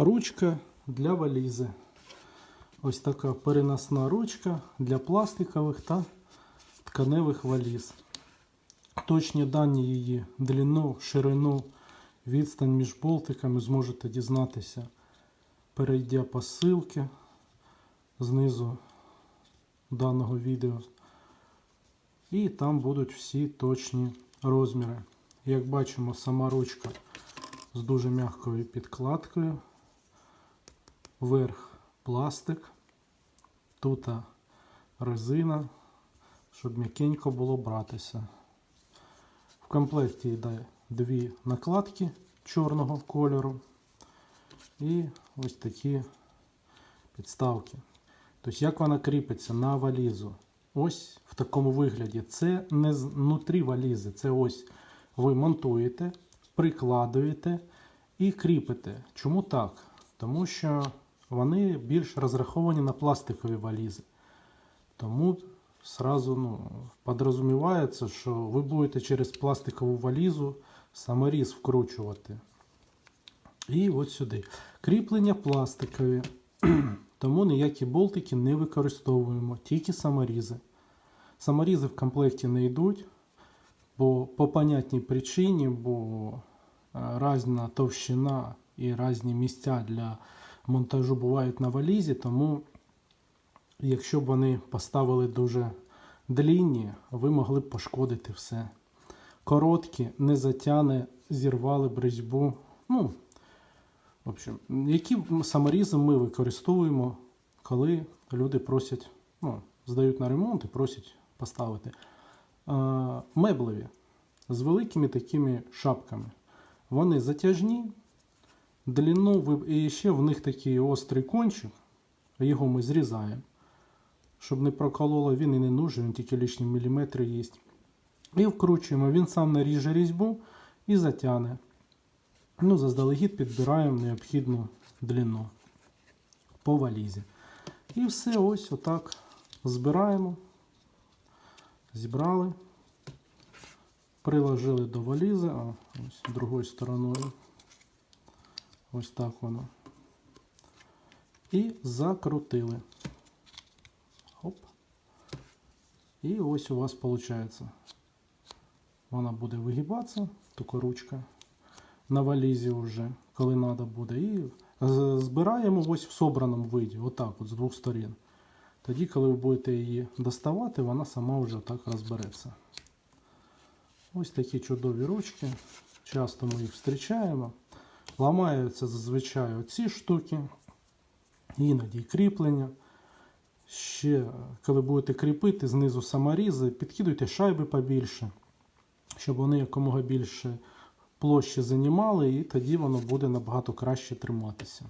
Ручка для валізи. Ось така переносна ручка для пластикових та тканевих валіз. Точні дані її длину, ширину, відстань між болтиками зможете дізнатися, перейдя по ссылці знизу даного відео. І там будуть всі точні розміри. Як бачимо, сама ручка з дуже м'якою підкладкою. Верх пластик. Тут резина, щоб м'якенько було братися. В комплекті йде дві накладки чорного кольору і ось такі підставки. Тобто, як вона кріпиться на валізу? Ось в такому вигляді. Це не знутрі валізи, це ось ви монтуєте, прикладуєте і кріпите. Чому так? Тому що вони більш розраховані на пластикові валізи. Тому сразу ну, подрозумівається, що ви будете через пластикову валізу саморіз вкручувати. І от сюди. Кріплення пластикові. Тому ніякі болтики не використовуємо, тільки саморізи. Саморізи в комплекті не йдуть, бо по понятній причині, бо е, різна товщина і різні місця для монтажу бувають на валізі, тому якщо б вони поставили дуже длінні, ви могли б пошкодити все. Короткі, не затяне, зірвали б різьбу. Ну, в общем, які саморізи ми використовуємо, коли люди просять, ну, здають на ремонт і просять поставити. Меблеві з великими такими шапками. Вони затяжні, длину, і ще в них такий острий кончик, його ми зрізаємо. Щоб не прокололо, він і не нужен, він тільки лишні міліметри є. І вкручуємо, він сам наріже різьбу і затягне. Ну, заздалегідь підбираємо необхідну длину по валізі. І все ось отак збираємо, зібрали, приложили до валізи, а ось другою стороною. Ось так воно. І закрутили. Хоп. І ось у вас виходить. Вона буде вигибатися, така ручка на валізі вже, коли треба буде. І збираємо ось в собраному виді, отак от з двох сторін. Тоді, коли ви будете її доставати, вона сама вже так розбереться. Ось такі чудові ручки. Часто ми їх зустрічаємо. Ламаються зазвичай оці штуки, іноді кріплення. Ще, коли будете кріпити, знизу саморізи, підкидуйте шайби побільше, щоб вони якомога більше площі займали, і тоді воно буде набагато краще триматися.